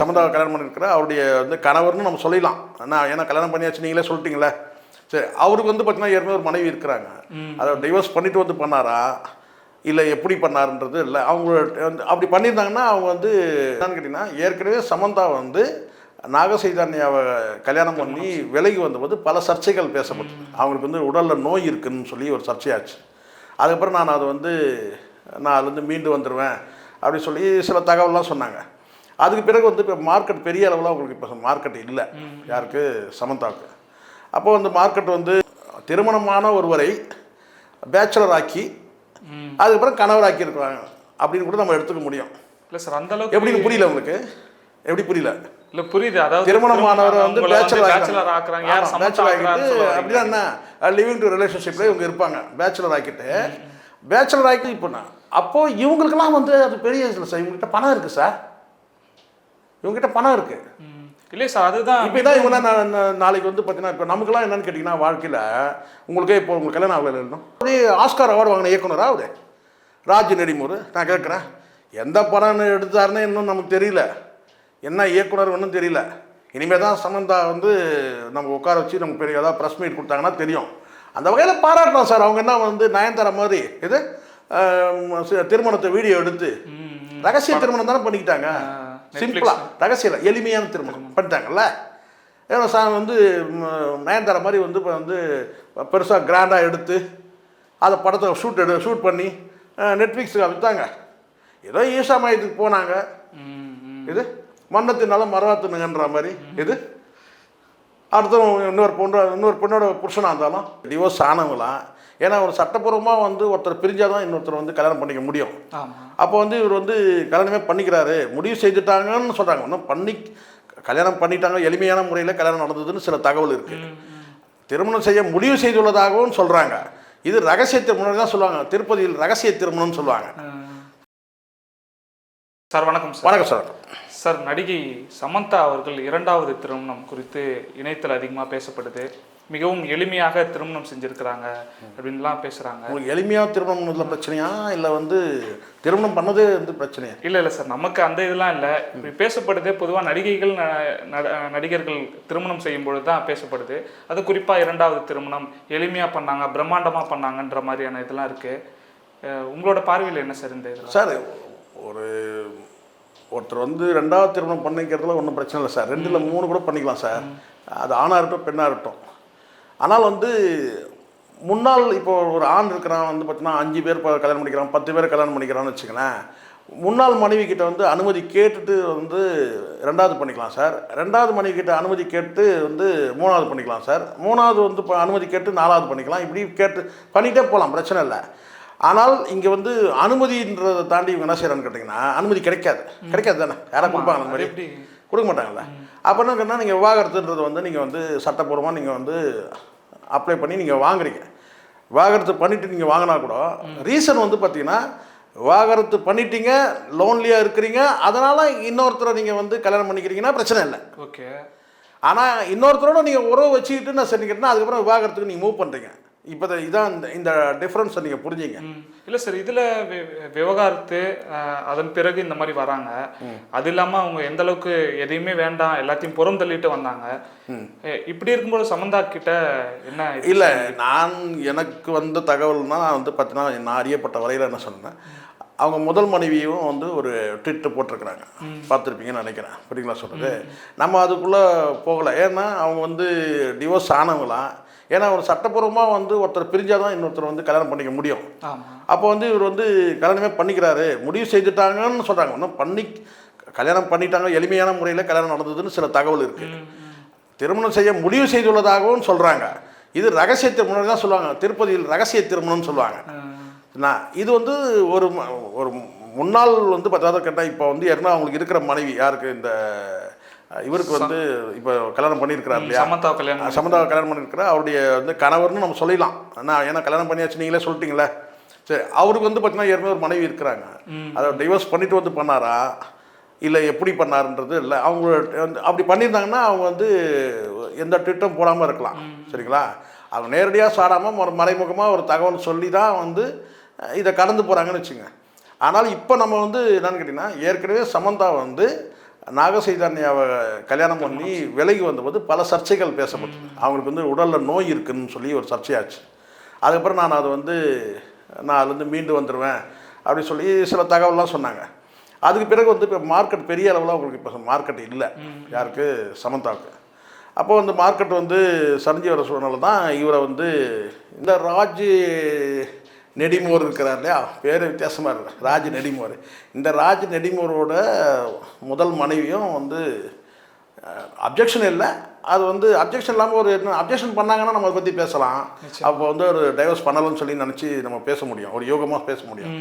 சமந்தாவை கல்யாணம் பண்ணியிருக்கிற அவருடைய வந்து கணவர்னு நம்ம சொல்லிடலாம். நான் ஏன்னா கல்யாணம் பண்ணியாச்சு நீங்களே சொல்லிட்டீங்களே சரி அவருக்கு வந்து பார்த்தீங்கன்னா ஏற்கனவே ஒரு மனைவி இருக்கிறாங்க. அதை டிவோர்ஸ் பண்ணிட்டு வந்து பண்ணாரா? இல்லை எப்படி பண்ணாருன்றது இல்லை. அவங்க வந்து அப்படி பண்ணியிருந்தாங்கன்னா அவங்க வந்து என்னன்னு கேட்டிங்கன்னா ஏற்கனவே சமந்தா வந்து நாகசைதன்யாவை கல்யாணம் பண்ணி விலகி வந்தபோது பல சர்ச்சைகள் பேசப்பட்டு. அவங்களுக்கு வந்து உடலில் நோய் இருக்குன்னு சொல்லி ஒரு சர்ச்சையாச்சு. அதுக்கப்புறம் நான் அதை வந்து நான் அதுலேருந்து மீண்டு வந்துடுவேன் அப்படி சொல்லி சில தகவல்லாம் சொன்னாங்க. அதுக்கு பிறகு வந்து இப்போ மார்க்கெட் பெரிய அளவில் அவங்களுக்கு இப்போ மார்க்கெட் இல்லை. யாருக்கு? சமந்தாவுக்கு. அப்போ வந்து மார்க்கெட் வந்து திருமணமான ஒருவரை பேச்சுலர் ஆக்கி. அதுக்கப்புறம் கணவர் ஆக்கியிருக்கிறாங்க அப்படின்னு கூட நம்ம எடுத்துக்க முடியும். இல்ல சார் அந்த அளவுக்கு எப்படின்னு புரியல உங்களுக்கு? எப்படி புரியல? இல்ல புரியுது. அதாவது திருமணமானவரை வந்து பேச்சுலர் ஆக்குறாங்க. பேச்சுலர் வரீங்க. அப்படின்னா என்ன? லிவிங் டு ரிலேஷன்ஷிப்ல இவங்க இருப்பாங்க. பேச்சுலர் ஆக்கிட்டு பேச்சுலர் ஆக்கி இப்போ நான் அப்போ இவங்களுக்கெல்லாம் வந்து அது பெரிய இவங்ககிட்ட பணம் இருக்கு சார். இவங்ககிட்ட பணம் இருக்கு. ம். இல்லையே சார் அதுதான் இப்போ இதான் இவங்க நாளைக்கு வந்து பார்த்தீங்கன்னா இப்போ நமக்குலாம் என்னன்னு கேட்டிங்கன்னா வாழ்க்கையில் உங்களுக்கே இப்போ உங்களுக்கு கல்யாணம் ஆகல இல்லைன்னா அப்படியே ஆஸ்கார் அவார்டு வாங்கின இயக்குனரா அவரு? ராஜ் நெடிமூர் நான் கேட்குறேன் எந்த படம்னு எடுத்தாருன்னு இன்னும் நமக்கு தெரியல. என்ன இயக்குனர் ஒன்றும் தெரியல. இனிமேல் தான் சமந்தா வந்து நம்ம உட்கார வச்சு நமக்கு பெரிய ஏதாவது ப்ரெஸ் மீட் கொடுத்தாங்கன்னா தெரியும். அந்த வகையில் பாராட்டலாம் சார். அவங்க என்ன வந்து நயன்தாரா மாதிரி இது திருமணத்தை வீடியோ எடுத்து. ரகசிய திருமணம் தானே பண்ணிக்கிட்டாங்க. Netflix. சிம்பிளா ரகசியம் எளிமையான திருமணம். பண்ணிட்டாங்கல்ல? ஏன்னா சா வந்து நயன்தாரா மாதிரி வந்து இப்போ வந்து பெருசாக கிராண்டாக எடுத்து அதை படத்தை ஷூட் எடு ஷூட் பண்ணி நெட்ஃப்ளிக்ஸுக்கு விற்றாங்க ஏதோ ஈஷா மையத்துக்கு போனாங்க. இது மன்னத்தினால மரவாத்துனுங்கன்ற மாதிரி. இது அடுத்தவங்க இன்னொரு பொண்ணு இன்னொரு பொண்ணோட புருஷனாக இருந்தாலும் டிவோர்ஸ் ஆனவங்களாம் ஏன்னா ஒரு சட்டப்பூர்வமாக வந்து ஒருத்தர் பிரிஞ்சாதான் இன்னொருத்தர் வந்து கல்யாணம் பண்ணிக்க முடியும். அப்போ வந்து இவர் வந்து கல்யாணமே பண்ணிக்கிறாரு. முடிவு செய்துட்டாங்கன்னு சொல்கிறாங்க இன்னும் பண்ணி கல்யாணம் பண்ணிட்டாங்க. எளிமையான முறையில் கல்யாணம் நடந்ததுன்னு சில தகவல் இருக்குது. திருமணம் செய்ய முடிவு செய்துள்ளதாகவும் சொல்கிறாங்க இது ரகசிய திருமணம் தான் சொல்லுவாங்க. திருப்பதியில் ரகசிய திருமணம்னு சொல்லுவாங்க. சார் வணக்கம் சார். வணக்கம் சார். சார் நடிகை சமந்தா அவர்கள் இரண்டாவது திருமணம் குறித்து இணையத்தில் அதிகமாக பேசப்படுது. மிகவும் எளிமையாக திருமணம் செஞ்சிருக்கிறாங்க அப்படின்லாம் பேசுறாங்க. உங்களுக்கு எளிமையாக திருமணம் இதில் பிரச்சனையா? இல்லை வந்து திருமணம் பண்ணதே வந்து பிரச்சனையா? இல்ல இல்ல சார் நமக்கு அந்த இதெல்லாம் இல்ல. இப்படி பேசப்படுது. பொதுவா நடிகைகள் நடிகர்கள் திருமணம் செய்யும் பொழுது தான் பேசப்படுது. அது குறிப்பா இரண்டாவது திருமணம் எளிமையா பண்ணாங்க பிரம்மாண்டமா பண்ணாங்கன்ற மாதிரியான இதெல்லாம் இருக்கு. அஹ் உங்களோட பார்வையில் என்ன சார் இந்த இதெல்லாம்? சார் ஒரு ஒருத்தர் வந்து ரெண்டாவது திருமணம் பண்ணிக்கிறதுல ஒன்றும் பிரச்சனை இல்லை சார். ரெண்டில் மூணு கூட பண்ணிக்கலாம் சார். அது ஆணாக இருக்கட்டும் பெண்ணாக இருக்கட்டும். ஆனால் வந்து முன்னாள் இப்போ ஒரு ஆண் இருக்கிறான் வந்து பார்த்தீங்கன்னா அஞ்சு பேர் ப- கல்யாணம் பண்ணிக்கிறான் பத்து பேர் கல்யாணம் பண்ணிக்கிறான்னு வச்சுங்களேன் முன்னாள் மனைவி கிட்ட வந்து அனுமதி கேட்டுட்டு வந்து ரெண்டாவது பண்ணிக்கலாம் சார். ரெண்டாவது மனைவி கிட்ட அனுமதி கேட்டு வந்து மூணாவது பண்ணிக்கலாம் சார். மூணாவது வந்து இப்போ அனுமதி கேட்டு நாலாவது பண்ணிக்கலாம். இப்படி கேட்டு பண்ணிகிட்டே போகலாம் பிரச்சனை இல்லை. ஆனால் இங்கே வந்து அனுமதின்றதை தாண்டி இவங்க என்ன செய்கிறான்னு கேட்டிங்கன்னா அனுமதி கிடைக்காது. கிடைக்காது தானே? யாரை கொடுப்பாங்க அந்த மாதிரி? கொடுக்க மாட்டாங்கல்ல. அப்போ என்ன நீங்கள் விவாகரத்துன்றது வந்து நீங்கள் வந்து சட்டப்பூர்வமாக நீங்கள் வந்து அப்ளை பண்ணி நீங்கள் வாங்குறீங்க. விவாகரத்து பண்ணிட்டு நீங்கள் வாங்கினா கூட ரீசன் வந்து பார்த்தீங்கன்னா விவாகரத்து பண்ணிட்டீங்க லோன்லியாக இருக்கிறீங்க அதனால் இன்னொருத்தரை நீங்கள் வந்து கல்யாணம் பண்ணிக்கிறீங்கன்னா பிரச்சனை இல்லை. ஓகே. ஆனால் இன்னொருத்தரோட நீங்கள் உறவு வச்சுக்கிட்டு நான் சரிக்கிட்டேன்னா அதுக்கப்புறம் விவாகரத்துக்கு நீங்கள் மூவ் பண்ணுறீங்க இப்போ இதான் இந்த இந்த டிஃப்ரென்ஸை நீங்கள் புரிஞ்சுங்க. இல்ல சார் இதுல விவகாரத்து அதன் பிறகு இந்த மாதிரி வராங்க. அது இல்லாம அவங்க எந்த அளவுக்கு எதையுமே வேண்டாம் எல்லாத்தையும் புறம் தள்ளிட்டு வந்தாங்க. இப்படி இருக்கும்போது சமந்தா கிட்ட என்ன? இல்லை நான் எனக்கு வந்த தகவல்னா நான் வந்து பார்த்தீங்கன்னா நான் அறியப்பட்ட வரையில் என்ன சொன்னேன் அவங்க முதல் மனைவியும் வந்து ஒரு ட்விட்டு போட்டிருக்கிறாங்க. பார்த்துருப்பீங்கன்னு நினைக்கிறேன். புரியுங்களா சொல்கிறது நம்ம அதுக்குள்ளே போகலை. ஏன்னா அவங்க வந்து டிவோர்ஸ் ஆனவங்களாம் ஏன்னா ஒரு சட்டப்பூர்வமாக வந்து ஒருத்தர் பிரிஞ்சாதான் இன்னொருத்தர் வந்து கல்யாணம் பண்ணிக்க முடியும். அப்போ வந்து இவர் வந்து கல்யாணமே பண்ணிக்கிறாரு. முடிவு செய்துட்டாங்கன்னு சொல்கிறாங்க இன்னும் பண்ணி கல்யாணம் பண்ணிட்டாங்க. எளிமையான முறையில் கல்யாணம் நடந்ததுன்னு சில தகவல் இருக்குது. திருமணம் செய்ய முடிவு செய்துள்ளதாகவும் சொல்கிறாங்க இது ரகசிய திருமணம் தான் சொல்லுவாங்க. திருப்பதியில் ரகசிய திருமணம்னு சொல்லுவாங்க. நான் இது வந்து ஒரு ஒரு முன்னாள் வந்து பத்தாவது கேட்டால் இப்போ வந்து ஏற்கனவே அவங்களுக்கு இருக்கிற மனைவி யாருக்கு? இந்த இவருக்கு வந்து இப்போ கல்யாணம் பண்ணியிருக்கிறார் இல்லையா? சமந்தா கல்யாணம் சமந்தாவை கல்யாணம் பண்ணியிருக்கிற அவருடைய வந்து கணவர்னு நம்ம சொல்லிடலாம். நான் ஏன்னா கல்யாணம் பண்ணியாச்சு நீங்களே சொல்லிட்டீங்களே சரி அவருக்கு வந்து பார்த்தீங்கன்னா ஏற்கனவே ஒரு மனைவி இருக்கிறாங்க. அதை டிவோர்ஸ் பண்ணிட்டு வந்து பண்ணாரா? இல்லை எப்படி பண்ணாருன்றது இல்லை. அவங்க வந்து அப்படி பண்ணியிருந்தாங்கன்னா அவங்க வந்து எந்த திட்டம் போடாமல் இருக்கலாம். சரிங்களா? அவங்க நேரடியாக சாடாமல் ஒரு மறைமுகமாக ஒரு தகவல் சொல்லி தான் வந்து இதை கடந்து போகிறாங்கன்னு வச்சுங்க. ஆனால் இப்போ நம்ம வந்து என்னன்னு கேட்டிங்கன்னா ஏற்கனவே சமந்தா வந்து நாகசைதன்யாவை கல்யாணம் பண்ணி விலகி வந்தபோது பல சர்ச்சைகள் பேசப்பட்டு. அவங்களுக்கு வந்து உடலில் நோய் இருக்குன்னு சொல்லி ஒரு சர்ச்சையாச்சு. அதுக்கப்புறம் நான் அதை வந்து நான் அதுலேருந்து மீண்டு வந்துடுவேன் அப்படின்னு சொல்லி சில தகவல்லாம் சொன்னாங்க. அதுக்கு பிறகு வந்து இப்போ மார்க்கெட் பெரிய அளவில் அவங்களுக்கு இப்போ மார்க்கெட் இல்லை. யாருக்கு? சமந்தாவுக்கு. அப்போ வந்து மார்க்கெட் வந்து சரிஞ்சு வர சூழ்நிலை தான் இவரை வந்து இந்த ராஜ் நெடிமோர் இருக்கிறார் இல்லையா? பேர் வித்தியாசமாக இருக்கு. ராஜ் நெடிமோர். இந்த ராஜ் நெடிமோரோட முதல் மனைவியும் வந்து அப்ஜெக்ஷன் இல்லை. அது வந்து அப்ஜெக்ஷன் இல்லாமல் ஒரு என்ன அப்ஜெக்ஷன் பண்ணாங்கன்னா நம்ம அதை பற்றி பேசலாம் அப்போ வந்து ஒரு டைவர்ஸ் பண்ணலாம்னு சொல்லி நினச்சி நம்ம பேச முடியும். ஒரு யோகமாக பேச முடியும்.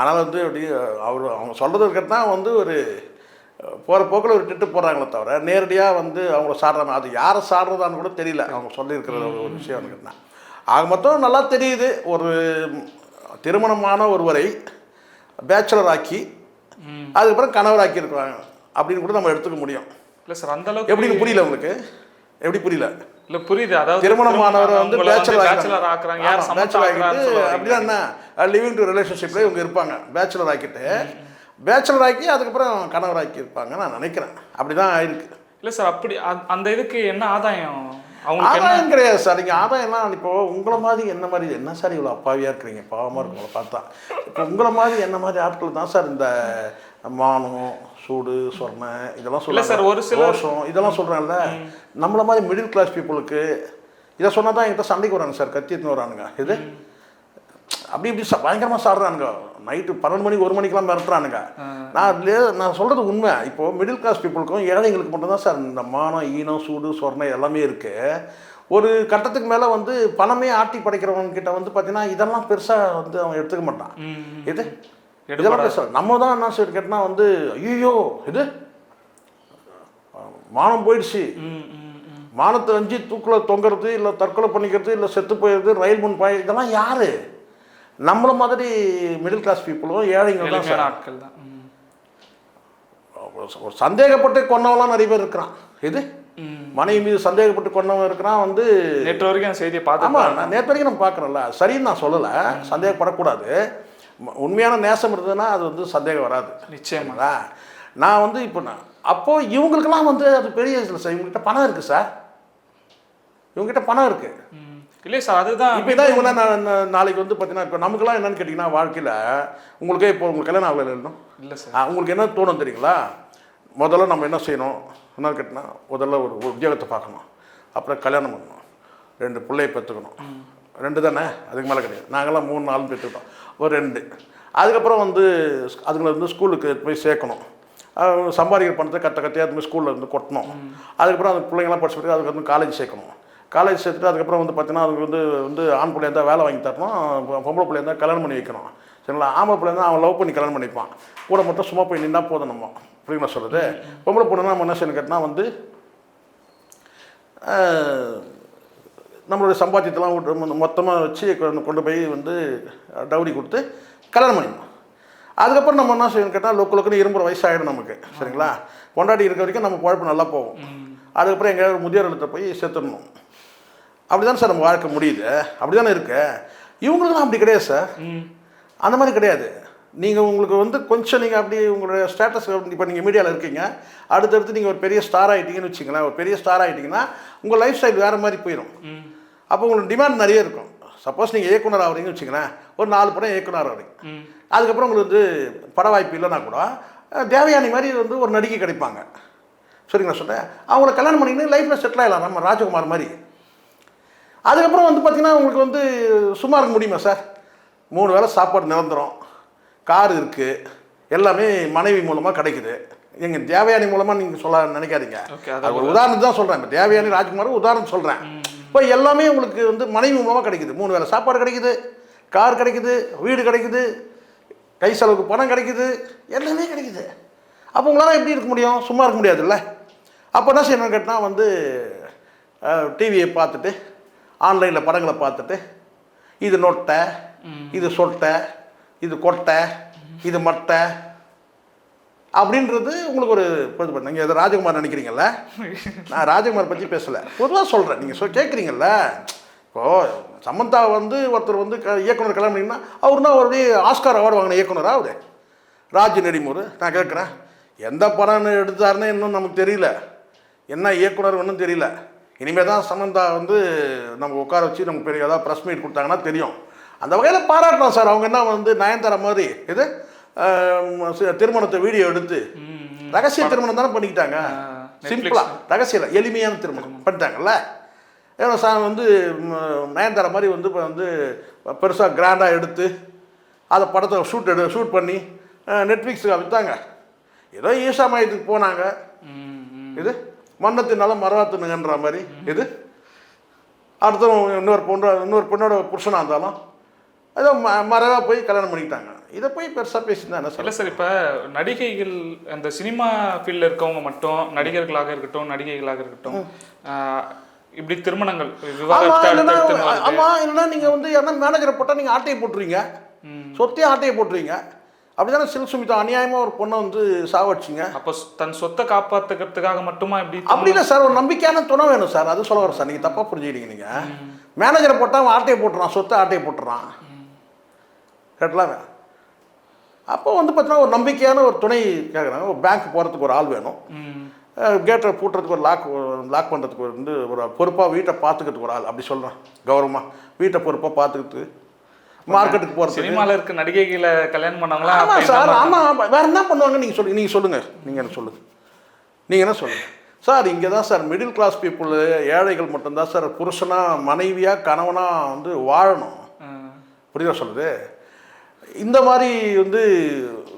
ஆனால் வந்து அப்படி அவர் அவங்க சொல்கிறது இருக்கிறது தான் வந்து ஒரு போகிற போக்கில் ஒரு திட்டு போடுறாங்களே தவிர நேரடியாக வந்து அவங்கள சாடுறாங்க அது யாரை சாடுறதான்னு கூட தெரியல. அவங்க சொல்லியிருக்கிற ஒரு விஷயம் எனக்கு தான். ஆக மொத்தம் நல்லா தெரியுது. ஒரு திருமணமான ஒருவரை பேச்சுலர் ஆக்கி அதுக்கப்புறம் கணவர் ஆக்கியிருக்கிறாங்க அப்படின்னு கூட நம்ம எடுத்துக்க முடியும். இல்லை சார் அந்த அளவுக்கு எப்படின்னு புரியல உங்களுக்கு? எப்படி புரியல? இல்ல புரியுது. அதாவது திருமணமானவரை வந்து பேச்சுலர் ஆக்குறாங்க. பேச்சுலர் சொல்ல அப்படின்னா. என்ன? லிவிங் டு ரிலேஷன்ஷிப்ல இவங்க இருப்பாங்க. பேச்சுலர் ஆக்கிட்டு பேச்சுலர் ஆக்கி அதுக்கப்புறம் கணவர் ஆக்கி இருப்பாங்க. நான் நினைக்கிறேன். அப்படிதான் ஆயிருக்கு இல்ல சார் அப்படி அந்த இதுக்கு என்ன ஆதாயம்? அவங்களுக்கு ஆதாயம் கிடையாது சார். நீங்கள் ஆதாயம்லாம் இப்போ உங்களை மாதிரி என்ன மாதிரி என்ன சார் இவ்வளோ அப்பாவியாக இருக்கிறீங்க? பாவமாக இருக்கும் உங்களை பார்த்தா. இப்போ உங்களை மாதிரி என்ன மாதிரி ஆட்கள் தான் சார் இந்த மானம் சூடு சொர்ண இதெல்லாம் இல்ல சார், ஒரு சொல்ல சிலர்- ரோஷம் இதெல்லாம் சொல்கிறேன்ல நம்மள மாதிரி மிடில் கிளாஸ் பீப்புளுக்கு இதை சொன்னால் தான் என்கிட்ட சண்டைக்கு வராங்க சார் கத்தி எடுத்துன்னு வரானுங்க. இது அப்படி இப்படி ச- பயங்கரமா சாடுறானுங்க. நைட்டு பன்னெண்டு மணிக்கு ஒரு மணிக்கெல்லாம் மிரட்டுறானுங்க. நான் அதுல நான் சொல்றது உண்மை. இப்போ மிடில் கிளாஸ் பீப்புளுக்கும் ஏழைங்களுக்கு மட்டும்தான் சார் இந்த மானம் ஈனம் சூடு சொர்ணை எல்லாமே இருக்கு. ஒரு கட்டத்துக்கு மேலே வந்து பணமே ஆட்டி படைக்கிறவங்க கிட்ட வந்து பார்த்தீங்கன்னா இதெல்லாம் பெருசாக வந்து அவன் எடுத்துக்க மாட்டான். இது இதெல்லாம் பெருசா நம்ம தான் என்ன சார் கேட்டனா வந்து ஐயோ இது மானம் போயிடுச்சு. மானத்தை அஞ்சு தூக்கில் தொங்குறது இல்லை தற்கொலை பண்ணிக்கிறது இல்லை செத்து போயிடுறது ரயில் முன் பாய் இதெல்லாம் யாரு? நம்மள மாதிரி மிடில் கிளாஸ் பீப்புளும் ஏழைங்க தான் சார். ஆட்கள் தான். ஒரு சந்தேகப்பட்டு கொன்னவெல்லாம் நிறைய பேர் இருக்கிறான். இது. மனைவி மீது சந்தேகப்பட்டு கொன்னவன் இருக்கிறான் வந்து நேற்று வரைக்கும் செய்தியை பார்த்து ஆமாம் நான் நேற்று வரைக்கும் நம்ம பார்க்குறோம்ல. சரின்னு நான் சொல்லலை. சந்தேகப்படக்கூடாது. உண்மையான நேசம் இருந்ததுன்னா அது வந்து சந்தேகம் வராது. நிச்சயமா. சரிங்களா? நான் வந்து இப்போ நான் அப்போது இவங்களுக்கெல்லாம் வந்து அது பெரிய சார் இவங்ககிட்ட பணம் இருக்குது சார். இவங்ககிட்ட பணம் இருக்குது ம். இல்லையே சார் அதுதான் இப்போ இதான் இவங்க நாளைக்கு வந்து பார்த்தீங்கன்னா இப்போ நமக்குலாம் என்னன்னு கேட்டிங்கன்னா வாழ்க்கையில் உங்களுக்கே இப்போ உங்களுக்கு கல்யாணம் ஆகலை இல்லைன்னு இல்ல சார். உங்களுக்கு என்ன தோணும் தெரியுங்களா? முதல்ல நம்ம என்ன செய்யணும்? என்ன கேட்டினா முதல்ல ஒரு உத்தியோகத்தை பார்க்கணும். அப்புறம் கல்யாணம் பண்ணணும். ரெண்டு பிள்ளைய பெற்றுக்கணும். ரெண்டு தானே? அதுக்கு மேலே கிடையாது. நாங்களாம் மூணு நாலு பெற்றுக்கிட்டோம். ஒரு ரெண்டு. அதுக்கப்புறம் வந்து அதுங்களை வந்து ஸ்கூலுக்கு போய் சேர்க்கணும். சம்பாதிக்கிற பணத்தை கட்ட கட்டியாக அது மாதிரி ஸ்கூலில் வந்து கொட்டணும். அதுக்கப்புறம் அந்த பிள்ளைங்களாம் படிச்சு அதுக்கு வந்து காலேஜ் சேர்க்கணும். காலேஜ் சேர்த்துட்டு அதுக்கப்புறம் வந்து பார்த்தீங்கன்னா அதுக்கு வந்து வந்து ஆண் பிள்ளையா இருந்தால் வேலை வாங்கி தரணும் பொம்பளை பிள்ளையா இருந்தால் கல்யாணம் பண்ணி வைக்கணும். சரிங்களா? ஆம்பளை பிள்ளை இருந்தால் அவன் லவ் பண்ணி கல்யாணம் பண்ணிப்பான். கூட மட்டும் சும்மா போய் நின்னா போதும் நம்ம. புரியுங்களா சொல்கிறது பொம்பளை பொண்ணுனா நம்ம என்ன செய்யணும் கேட்டால் வந்து நம்மளுடைய சம்பாத்தியத்தெல்லாம் மொத்தமாக வச்சு கொண்டு போய் வந்து டவுரி கொடுத்து கல்யாணம் பண்ணிடணும் அதுக்கப்புறம் நம்ம என்ன செய்யணும் கேட்டால் லொக்கு லொக்குன்னு இரும்புற வயசாகிடும் நமக்கு. சரிங்களா? பொண்டாட்டி இருக்க வரைக்கும் நம்ம குழப்பம் நல்லா போகும். அதுக்கப்புறம் எங்கேயாவது முதியோர் இல்லத்தை போய் சேர்த்துடணும். அப்படி தான் சார் நம்ம வாழ்க்கை முடியுது? அப்படி தானே இருக்கு? இவங்களுக்குலாம் அப்படி கிடையாது சார். அந்த மாதிரி கிடையாது. நீங்கள் உங்களுக்கு வந்து கொஞ்சம் நீங்கள் அப்படி உங்களுடைய ஸ்டேட்டஸ் இப்போ நீங்கள் மீடியாவில் இருக்கீங்க. அடுத்தடுத்து நீங்கள் ஒரு பெரிய ஸ்டார் ஆகிட்டீங்கன்னு வச்சுங்களேன் ஒரு பெரிய ஸ்டார் ஆகிட்டீங்கன்னா உங்கள் லைஃப் ஸ்டைல் வேறு மாதிரி போயிடும். அப்போ உங்களுக்கு டிமாண்ட் நிறைய இருக்கும். சப்போஸ் நீங்கள் இயக்குனர் ஆகிறீங்கன்னு வச்சுங்களேன் ஒரு நாலு படம் இயக்குனர் ஆகிறீங்க. அதுக்கப்புறம் உங்களுக்கு வந்து பட வாய்ப்பு இல்லைன்னா கூட தேவயானி மாதிரி வந்து ஒரு நடிகை கிடைப்பாங்க. சரிங்களா சொல்கிறேன் அவங்கள கல்யாணம் பண்ணிக்கின்னு லைஃப்பில் செட்டில் ஆகலாம் நம்ம ராஜகுமார் மாதிரி. அதுக்கப்புறம் வந்து பார்த்தீங்கன்னா உங்களுக்கு வந்து சும்மா இருக்க முடியுமா சார்? மூணு வேளை சாப்பாடு நிரந்தரம். கார் இருக்குது எல்லாமே மனைவி மூலமாக கிடைக்குது. எங்கள் தேவயானி மூலமாக நீங்கள் சொல்ல நினைக்காதீங்க. அது ஒரு உதாரணம் தான் சொல்கிறேன் இப்போ தேவயானி ராஜ்குமார் உதாரணம் சொல்கிறேன் இப்போ எல்லாமே உங்களுக்கு வந்து மனைவி மூலமாக கிடைக்குது. மூணு வேளை சாப்பாடு கிடைக்குது. கார் கிடைக்குது. வீடு கிடைக்குது. கை செலவுக்கு பணம் கிடைக்குது. எல்லாமே கிடைக்குது. அப்போ உங்களால் எப்படி இருக்க முடியும்? சும்மா இருக்க முடியாதுல்ல? அப்போ என்ன செய்யணும்னு கேட்டால் வந்து டிவியை பார்த்துட்டு ஆன்லைனில் படங்களை பார்த்துட்டு இது நொட்டை இது சொட்டை இது கொட்டை இது மட்டை அப்படின்றது உங்களுக்கு ஒரு பொது பண்ண. நீங்கள் ராஜகுமார் நினைக்கிறீங்கல்ல? நான் ராஜகுமார் பற்றி பேசலை. பொதுவாக சொல்கிறேன் நீங்கள் சொல் கேட்குறீங்கல்ல இப்போது சமந்தா வந்து ஒருத்தர் வந்து க இயக்குனர் கல்யாணம் பண்ணிங்கன்னா அவர்னா அவருடைய ஆஸ்கார் அவார்டு வாங்கின இயக்குனரா அவரு. ராஜ் நெடிமூர் நான் கேட்குறேன் எந்த படம் எடுத்தாருன்னு இன்னும் நமக்கு தெரியல. என்ன இயக்குனர் ஒன்றும் தெரியல. இனிமேல் தான் சமந்தா வந்து நம்ம உட்கார வச்சு நமக்கு பெரிய ஏதாவது ப்ரெஸ் மீட் கொடுத்தாங்கன்னா தெரியும். அந்த வகையில் பாராட்டலாம் சார். அவங்க என்ன வந்து நயன்தாரா மாதிரி இது திருமணத்தை வீடியோ எடுத்து. ரகசிய திருமணம் தானே பண்ணிக்கிட்டாங்க. சிம்பிளா ரகசியம் எளிமையான திருமணம் பண்ணிட்டாங்கல்ல. ஏன்னா சார் வந்து நயன்தாரா மாதிரி வந்து இப்போ வந்து பெருசாக கிராண்டாக எடுத்து அதை படத்தை ஷூட் எடு ஷூட் பண்ணி நெட்ஃப்ளிக்ஸுக்கு விற்றாங்க ஏதோ ஈஷா மையத்துக்கு போனாங்க. இது? மன்னத்தினால மரவாத்துனுங்கன்ற மாதிரி. இது அடுத்தவன் இன்னொரு பொண்ணு இன்னொரு பொண்ணோட புருஷனாக இருந்தாலும் ஏதோ ம மறைவாக போய் கல்யாணம் பண்ணிக்கிட்டாங்க. இதை போய் பெருசாக பேசியிருந்தா என்ன சொல்ல சார் இப்ப நடிகைகள் அந்த சினிமா ஃபீல்ட்ல இருக்கவங்க மட்டும் நடிகர்களாக இருக்கட்டும் நடிகைகளாக இருக்கட்டும் இப்படி திருமணங்கள் ஆமா விவாகரத்து இல்லைன்னா அடுத்தடுத்து வருது. ஆமா இல்லைன்னா நீங்க வந்து யாரா மேனேஜரை போட்டால் நீங்க ஆட்டையை போட்டுருவீங்க. சொத்தையும் ஆட்டையை போட்டுருவீங்க. அப்படிதானே சில் சுமிதா அநியாயமா ஒரு பொண்ணை வந்து சாவடிச்சிங்க. அப்ப தன் சொத்தை காப்பாத்துக்கிறதுக்காக மட்டுமா இப்படி அப்படி இல்லை சார் ஒரு நம்பிக்கையான துணை வேணும் சார். அது சொல்ல வர சார். நீங்க தப்பா புரிஞ்சுக்கிட்டீங்க நீங்க. மேனேஜரை போட்டால் அவன் ஆட்டையை போட்டுறான் சொத்தை ஆட்டையை போட்டுறான். கேட்டலாமே அப்போ வந்து பார்த்தீங்கன்னா ஒரு நம்பிக்கையான ஒரு துணை கேட்குறாங்க ஒரு பேங்க் போகிறதுக்கு ஒரு ஆள் வேணும். கேட்டை பூட்டுறதுக்கு ஒரு லாக் லாக் பண்ணுறதுக்கு வந்து ஒரு பொறுப்பாக வீட்டை பார்த்துக்கிறதுக்கு ஒரு ஆள். அப்படி சொல்கிறேன் கௌரவமாக வீட்டை பொறுப்பாக பார்த்துக்கிட்டு மார்க்கெட்டுக்கு போகிறதுக்கு சினிமால இருக்க நடிகைகளை கல்யாணம் பண்ணவங்களா ஆமாம் சார் ஆமாம் வேறு என்ன பண்ணுவாங்க? நீங்கள் சொல்லு நீங்கள் சொல்லுங்கள் நீங்கள் என்ன சொல்லுங்கள் நீங்கள் என்ன சொல்லுங்கள் சார் இங்கே தான் சார் மிடில் கிளாஸ் பீப்புள் ஏழைகள் மட்டும்தான் சார் புருஷனாக மனைவியாக கணவனாக வந்து வாழணும். புரியுதா சொல்லுது? இந்த மாதிரி வந்து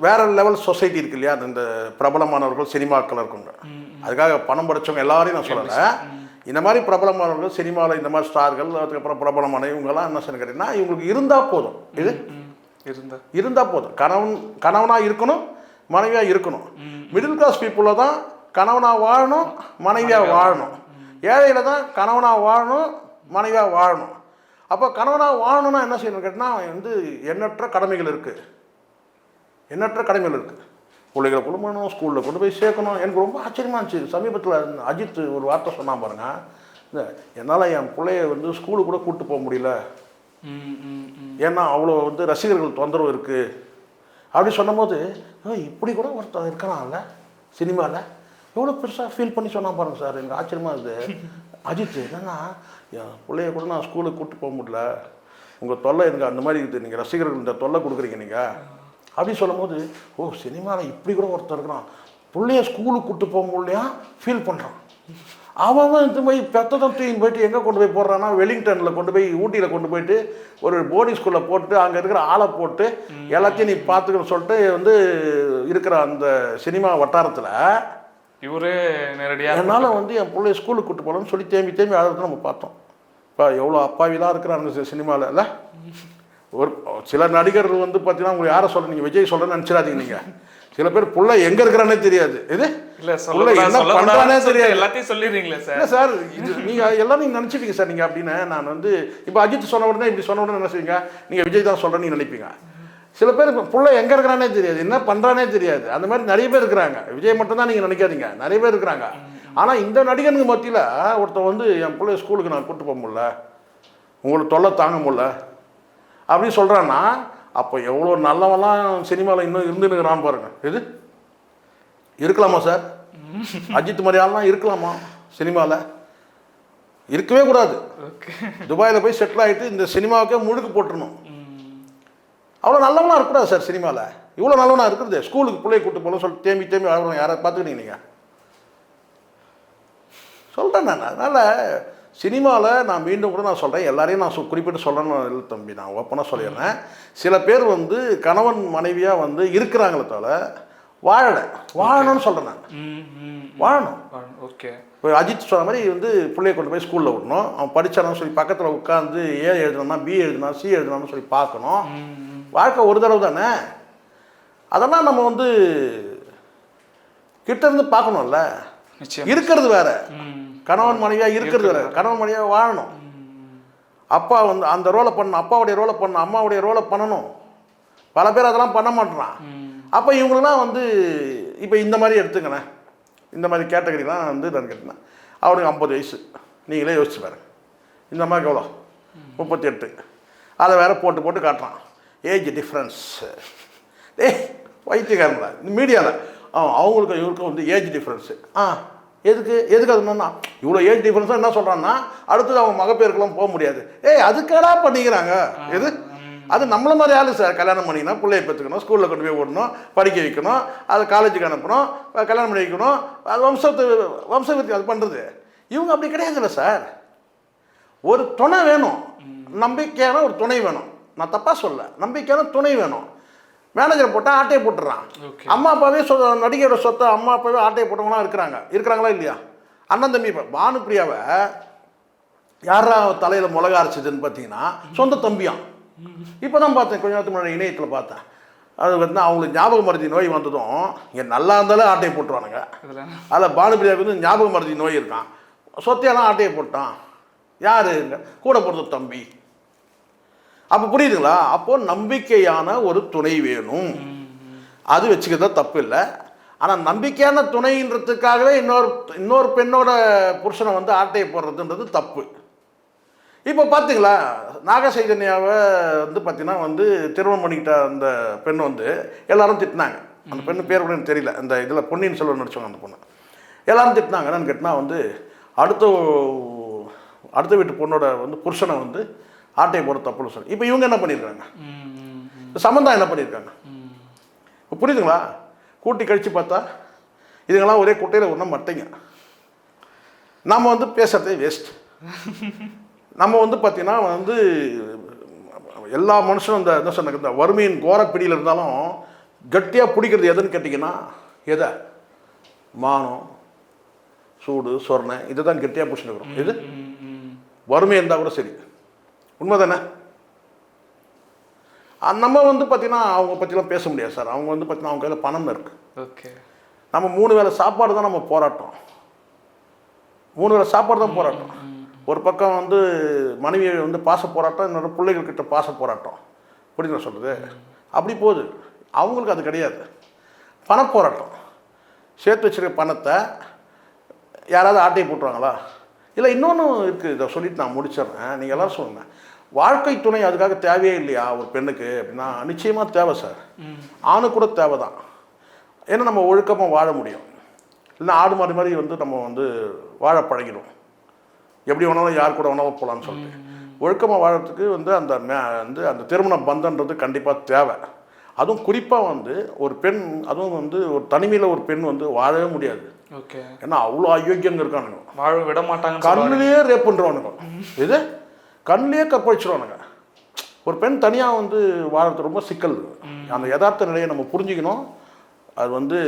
வேற லெவல் சொசைட்டி இருக்கு இல்லையா? இந்த பிரபலமானவர்கள் சினிமாக்கள் இருக்குங்க அதுக்காக பணம் படைச்சவங்க எல்லாரையும் நான் சொல்லலை. இந்த மாதிரி பிரபலமானவர்கள் சினிமாவில் இந்த மாதிரி ஸ்டார்கள் அதுக்கப்புறம் பிரபலமான இவங்கெல்லாம் என்ன செய்யணும் கேட்டீங்கன்னா இவங்களுக்கு இருந்தால் போதும். இது? ம். இருந்தா. இருந்தால் போதும். கணவன் கணவனாக இருக்கணும் மனைவியாக இருக்கணும். மிடில் கிளாஸ் பீப்புளில் தான் கணவனாக வாழணும் மனைவியாக வாழணும். ஏழையில் தான் கணவனாக வாழணும் மனைவியாக வாழணும். அப்போ கணவனாக வாழணும்னா என்ன செய்யணும் கேட்டினா வந்து எண்ணற்ற கடமைகள் இருக்குது எண்ணற்ற கடமைகள் இருக்குது பிள்ளைகளை கொண்டு போகணும் ஸ்கூலில் கொண்டு போய் சேர்க்கணும். எனக்கு ரொம்ப ஆச்சரியமா இருந்துச்சு. சமீபத்தில் அஜித் ஒரு வார்த்தை சொன்னான் பாருங்க. இந்த என்னால் என் பிள்ளைய வந்து ஸ்கூலுக்கு கூட கூப்பிட்டு போக முடியல. ஏன்னா அவ்வளோ வந்து ரசிகர்கள் தொந்தரவு இருக்குது அப்படி சொன்னபோது "ஏய், இப்படி கூட ஒருத்தன் இருக்கானான்ல சினிமாவில் எவ்வளோ பெருசாக ஃபீல் பண்ணி சொன்னான் பாருங்க சார். எனக்கு ஆச்சரியமாக இருக்குது அஜித் என்னன்னா என் பிள்ளைய கூட நான் ஸ்கூலுக்கு கூப்பிட்டு போக முடியல. உங்கள் தொல்லை எனக்கு அந்த மாதிரி இருக்குது. நீங்கள் ரசிகர்கள் இந்த தொல்லை கொடுக்குறீங்க நீங்கள் அப்படி சொல்லும்போது ஓ சினிமாவில் இப்படி கூட ஒருத்தர் இருக்கிறான். பிள்ளைய ஸ்கூலுக்கு கூப்பிட்டு போக ஃபீல் பண்ணுறான் அவன் இது போய் பெத்ததும் தூக்கின்னு போயிட்டு எங்கே கொண்டு போய் போடுறான்னா? வெலிங்டனில் கொண்டு போய் ஊட்டியில் கொண்டு போயிட்டு ஒரு போர்டிங் ஸ்கூலில் போட்டு அங்கே இருக்கிற ஆளை போட்டு எல்லாத்தையும் நீ பார்த்துக்கணும் சொல்லிட்டு வந்து இருக்கிற அந்த சினிமா வட்டாரத்தில் இவரு நேரடியா என்னால் வந்து என் பிள்ளைய ஸ்கூலுக்கு கூட்டு போகலான்னு சொல்லி தேம்பி தேம்பி அழுது நம்ம பார்த்தோம். இப்போ எவ்வளோ அப்பாவிலாம் இருக்கிறாங்க சினிமாவில் இல்லை? ஒரு சில நடிகர்கள் வந்து பார்த்தீங்கன்னா உங்களுக்கு யாரை சொல்ல நீங்கள் விஜய் சொல்கிறேன்னு நினச்சிடாதீங்க நீங்கள் சில பேர் புள்ள எங்கே இருக்கிறானே தெரியாது. இது? இல்ல சொல்ல என்ன பண்றானே தெரியாது. எல்லாத்தையும் சொல்லிடுறீங்களே சார். இல்லை சார் இது நீங்கள் எல்லாம் நீங்கள் நினச்சிப்பீங்க சார் நீங்கள் அப்படின்னு நான் வந்து இப்போ அஜித் சொன்ன உடனே இப்படி சொன்ன உடனே என்ன செய்வீங்க? நீங்கள் விஜய் தான் சொல்கிறேன்னு நீங்கள் நினைப்பீங்க. சில பேர் புள்ள எங்கே இருக்கிறானே தெரியாது என்ன பண்ணுறானே தெரியாது. அந்த மாதிரி நிறைய பேர் இருக்கிறாங்க. விஜய் மட்டும்தான் நீங்கள் நினைக்காதீங்க நிறைய பேர் இருக்கிறாங்க. ஆனால் இந்த நடிகனுக்கு மத்தியில் ஒருத்தன் வந்து என் பிள்ளை ஸ்கூலுக்கு நான் கூட்டு போக முடியல. உங்களுக்கு தொல்லை தாங்க முடியல. அப்படின்னு சொல்கிறான்னா அப்போ எவ்வளோ நல்லவன்லாம் சினிமாவில் இன்னும் இருந்துனுங்கிறான் பாருங்க. இது இருக்கலாமா சார்? அஜித் மாதிரி ஆள்லாம் இருக்கலாமா சினிமாவில் இருக்கவே கூடாது. துபாயில் போய் செட்டில் ஆகிட்டு இந்த சினிமாவுக்கே முழுக்கு போட்டுருணும் அவ்வளோ நல்லவனா இருக்கக்கூடாது சார் சினிமாவில் இவ்வளோ நல்லவனா இருக்குது ஸ்கூலுக்கு பிள்ளைய கூட்டு போகலாம் சொல்லிட்டு தேம்பி தேம்பி அழுகிறோம் யாரை பார்த்துக்கிட்டீங்க நீங்கள் சொல்கிறேன் நான். அதனால் சினிமாவில் நான் மீண்டும் கூட நான் சொல்கிறேன் எல்லாரையும் நான் குறிப்பிட்டு சொல்லணும் இல்லை தம்பி. நான் ஓப்பனாக சொல்லிடுறேன். சில பேர் வந்து கணவன் மனைவியாக வந்து இருக்கிறாங்களே தவிர வாழலை. வாழணும்னு சொல்கிறேன் நான். வாழணும். ஓகே இப்போ அஜித் சொன்ன மாதிரி வந்து பிள்ளைய கொண்டு போய் ஸ்கூலில் விடணும். அவன் படிச்சானு சொல்லி பக்கத்தில் உட்காந்து ஏ எழுதணும்னா பி எழுதனா சி எழுதணும்னு சொல்லி பார்க்கணும். வாழ்க்கை ஒரு தடவை தானே? அதெல்லாம் நம்ம வந்து கிட்ட இருந்து பார்க்கணும்ல. இருக்கிறது வேற. கணவன் மனைவியா இருக்கிறது வேற கணவன் மனைவியா வாழணும். அப்பா வந்து அந்த ரோலை பண்ணணும். அப்பாவுடைய ரோலை பண்ணணும். அம்மாவுடைய ரோலை பண்ணணும். பல பேர் அதெல்லாம் பண்ண மாட்டேறான். அப்போ இவங்களுக்குலாம் வந்து இப்போ இந்த மாதிரி எடுத்துக்கணேன் இந்த மாதிரி கேட்டகரிலாம் வந்து நான் கேட்டேன். அவனுக்கு ஐம்பது வயசு. நீங்களே யோசிச்சு பாருங்க. இந்த மாதிரி எவ்வளோ? முப்பத்தி எட்டு அதை வேற போட்டு போட்டு காட்டுறான். ஏஜ் டிஃப்ரென்ஸ் டேய் வைத்தியக்காரங்களா? இந்த மீடியாவில் அவங்களுக்கும் இவருக்கும் வந்து ஏஜ் டிஃப்ரென்ஸு ஆ எதுக்கு எதுக்கு அது என்னன்னா இவ்வளோ ஏஜ் டிஃப்ரென்ஸாக என்ன சொல்கிறான்னா அடுத்தது அவங்க மகப்பேருக்கெல்லாம் போக முடியாது. ஏய் அதுக்கடா பண்ணிக்கிறாங்க. எது? அது நம்மள மாதிரி ஆளு சார். கல்யாணம் பண்ணிக்கணும் பிள்ளைய பெற்றுக்கணும் ஸ்கூலில் கொண்டு போய் விடணும் படிக்க வைக்கணும் அதை காலேஜுக்கு அனுப்பணும் கல்யாணம் பண்ணி வைக்கணும். அது வம்சத்து வம்சவிருத்தி அது பண்ணுறது இவங்க அப்படி கிடையாதுல்ல சார். ஒரு துணை வேணும். நம்பிக்கையான ஒரு துணை வேணும். நான் தப்பாக சொல்ல நம்பிக்கையான துணை வேணும். மேனேஜரை போட்டால் ஆட்டையை போட்டுறான். அம்மா அப்பாவே சொ நடிகையோட சொத்தை அம்மா அப்பாவே ஆட்டையை போட்டவங்களாம் இருக்கிறாங்க. இருக்கிறாங்களா இல்லையா? அண்ணன் தம்பி இப்போ பானுப்பிரியாவை யாரா தலையில் மிளகா அரைச்சதுன்னு பார்த்தீங்கன்னா சொந்த தம்பியான் இப்போ தான் பார்த்தேன் கொஞ்ச நேரத்துக்கு முன்னாடி இணையத்தில் பார்த்தேன். அது வந்து அவங்களுக்கு ஞாபக மருதி நோய் வந்ததும் இங்கே நல்லா இருந்தாலும் ஆட்டையை போட்டுருவானுங்க. அதில் பானுபிரியாவுக்கு வந்து ஞாபக மருதி நோய் இருக்கான். சொத்தையெல்லாம் ஆட்டையை போட்டான். யார்? கூட பிறந்த தம்பி. அப்போ புரியுதுங்களா? அப்போ நம்பிக்கையான ஒரு துணை வேணும். அது வச்சுக்கிறதா தப்பு இல்லை. ஆனால் நம்பிக்கையான துணைன்றதுக்காகவே இன்னொரு இன்னொரு பெண்ணோட புருஷனை வந்து ஆட்டையை போடுறதுன்றது தப்பு. இப்போ பார்த்தீங்களா நாக சைதன்யாவை வந்து பார்த்தீங்கன்னா வந்து திருமணம் பண்ணிக்கிட்ட அந்த பெண் வந்து எல்லாரும் திட்டினாங்க. அந்த பெண்ணு பேர் கூட எனக்கு தெரியல. அந்த இதில் பொன்னியின் செல்வன் நடிச்சவங்க அந்த பொண்ணு. எல்லாரும் திட்டினாங்க. என்னன்னு கேட்டினா வந்து அடுத்த அடுத்த வீட்டு பொண்ணோட வந்து புருஷனை வந்து ஆட்டையை போட தப்புன்னு சொல்லி. இப்போ இவங்க என்ன பண்ணியிருக்காங்க சம்மந்தம் என்ன பண்ணியிருக்காங்க. இப்போ புரியுதுங்களா? கூட்டி கழித்து பார்த்தா இதுங்கெல்லாம் ஒரே குட்டையில் ஒன்றும் மட்டைங்க. நம்ம வந்து பேசுகிறதே வேஸ்ட் நம்ம வந்து பார்த்தீங்கன்னா வந்து எல்லா மனுஷனும் இந்த என்ன சொன்ன இந்த வறுமையின் கோரப்பிடியில் இருந்தாலும் கட்டியாக பிடிக்கிறது எதுன்னு கேட்டிங்கன்னா எதை? மானம் சூடு சொர்ணை இதை தான் கெட்டியாக பிடிச்சிருக்கிறோம் இது. வறுமை இருந்தால் கூட சரி. உண்மை தானே நம்ம வந்து பார்த்தீங்கன்னா அவங்க பற்றிலாம் பேச முடியாது சார். அவங்க வந்து பார்த்தீங்கன்னா அவங்க கையில் பணம் இருக்குது ஓகே. நம்ம மூணு வேளை சாப்பாடு தான் நம்ம போராட்டம். மூணு வேளை சாப்பாடு தான் போராட்டம். ஒரு பக்கம் வந்து மனைவி வந்து பாச போராட்டம் இன்னொரு பிள்ளைகள்கிட்ட பாச போராட்டம். புரியுது சொல்கிறது அப்படி போகுது. அவங்களுக்கு அது கிடையாது. பணப்போராட்டம். சேர்த்து வச்சிருக்க பணத்தை யாராவது ஆட்டையை போட்டுருவாங்களா? இல்லை இன்னொன்று இருக்குது இதை சொல்லிட்டு நான் முடிச்சிடுறேன். நீங்கள் எல்லாரும் சொல்லுங்கள் வாழ்க்கை துணை அதுக்காக தேவையே இல்லையா ஒரு பெண்ணுக்கு? அப்படின்னா நிச்சயமாக தேவை சார். ஆணுக்கு கூட தேவை தான் ஏன்னா நம்ம ஒழுக்கமாக வாழ முடியும். இல்லைன்னா ஆடு மாடு மாதிரி வந்து நம்ம வந்து வாழ பழகிடும் எப்படி வேணாலும் யார் கூட வேணாலும் போகலான்னு சொல்லிட்டு. ஒழுக்கமாக வாழறதுக்கு வந்து அந்த மே- வந்து அந்த திருமண பந்தன்றது கண்டிப்பாக தேவை. அதுவும் குறிப்பாக வந்து ஒரு பெண் அதுவும் வந்து ஒரு தனிமையில் ஒரு பெண் வந்து வாழவே முடியாது. ஓகே. ஏன்னா அவ்வளோ அயோக்கியங்க இருக்கானுங்க. வாழ விட சொல்லுவாங்க. கண்ணிலேயே ரேப் பண்ணுறவனுங்க இது கண்ணிலேயே கற்பழிச்சிருவானுங்க. ஒரு பெண் தனியாக வந்து வாழறது ரொம்ப சிக்கல். அந்த யதார்த்த நிலையை நம்ம புரிஞ்சுக்கணும். அது வந்து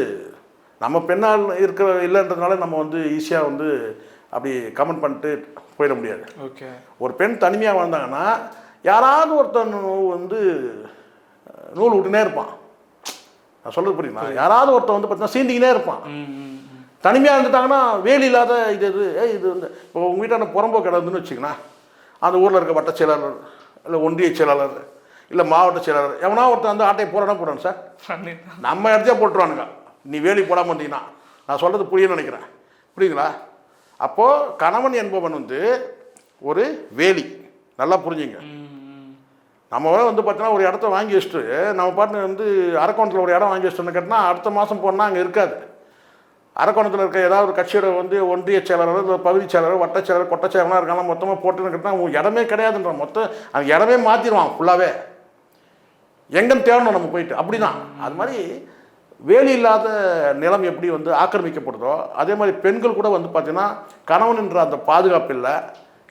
நம்ம பெண்ணால் இருக்கிற இல்லைன்றதுனால நம்ம வந்து ஈஸியாக வந்து அப்படி கமெண்ட் பண்ணிட்டு போயிட முடியாது. ஓகே. ஒரு பெண் தனிமையாக வாழ்ந்தாங்கன்னா யாராவது ஒருத்தன் வந்து நூல் விட்டுனே இருப்பான். நான் சொல்கிறது புரியுமா யாராவது ஒருத்தன் வந்து பார்த்தீங்கன்னா சீண்டிக்கினே இருப்பான். தனிமையாக இருந்துட்டாங்கன்னா வேலி இல்லாத இது இது ஏய் இது வந்து இப்போ உங்கள் வீட்டான புறம்போ கிடந்துன்னு வச்சுக்கண்ணா அந்த ஊரில் இருக்க வட்ட செயலாளர் இல்லை ஒன்றிய செயலாளர் இல்லை மாவட்ட செயலாளர் எவனா ஒருத்தன் வந்து ஆட்டையை போடணும் போடணும் சார். நம்ம இடத்தையே போட்டுருவானுங்க. நீ வேலி போடாம இருந்தீங்கன்னா நான் சொல்கிறது புரியும்னு நினைக்கிறேன். புரியுதுங்களா? அப்போது கணவன் என்பவன் வந்து ஒரு வேலி. நல்லா புரிஞ்சுங்க. நம்ம வந்து பார்த்தீங்கன்னா ஒரு இடத்த வாங்கி வச்சுட்டு நம்ம பாட்டு வந்து அரக்கோணத்தில் ஒரு இடம் வாங்கி வச்சுட்டோன்னு கேட்டால் அடுத்த மாதம் போனால் அங்கே இருக்காது. அரக்கோணத்தில் இருக்க ஏதாவது ஒரு கட்சியோட வந்து ஒன்றிய செயலாளர் இல்லை பகுதி செயலாளர் வட்ட செயலாளர் கொட்ட செயலாளர் இருக்காங்க மொத்தமாக போட்டுன்னு கேட்டால் இடமே கிடையாதுன்ற மொத்தம் அந்த இடமே மாற்றிடுவான் ஃபுல்லாகவே எங்கன்னு தேடணும் நம்ம போயிட்டு. அப்படிதான். அது மாதிரி வேலி இல்லாத நிலம் எப்படி வந்து ஆக்கிரமிக்கப்படுதோ அதே மாதிரி பெண்கள் கூட வந்து பார்த்தீங்கன்னா கணவன் என்ற அந்த பாதுகாப்பு இல்லை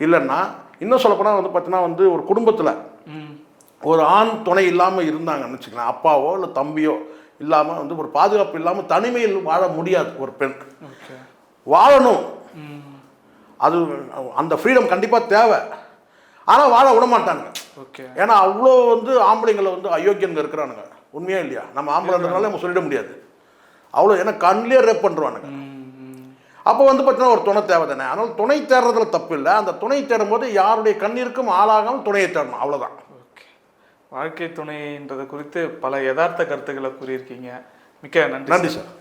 இல்லைன்னா இன்னும் சொல்லப்போனால் வந்து பார்த்தீங்கன்னா வந்து ஒரு குடும்பத்தில். ஒரு ஆண் துணை இல்லாமல் இருந்தாங்கன்னு வச்சுக்கலாம். அப்பாவோ இல்லை தம்பியோ இல்லாமல் வந்து ஒரு பாதுகாப்பு இல்லாமல் தனிமையில் வாழ முடியாது ஒரு பெண். வாழணும். அது அந்த ஃப்ரீடம் கண்டிப்பாக தேவை. ஆனால் வாழ விட மாட்டாங்க ஓகே ஏன்னா அவ்வளோ வந்து ஆம்பளைங்களை வந்து அயோக்கியங்க இருக்கிறானுங்க. உண்மையா இல்லையா? நம்ம ஆம்பளைன்றனால நம்ம சொல்லிட முடியாது. அவ்வளோ ஏன்னா கண்ணிலே ரேப் பண்ணுறானுங்க. அப்போ வந்து பார்த்தீங்கன்னா ஒரு துணை தேவை தானே. அதனால் துணை தேடுறதுல தப்பு இல்லை. அந்த துணை தேடும் போது யாருடைய கண்ணிற்கும் ஆளாகாமல் துணையை தேடணும். அவ்வளோதான் வாழ்க்கை துணைன்றது குறித்து பல யதார்த்த கருத்துக்களை கூறியிருக்கீங்க. மிக்க நன்றி நன்றி சார்.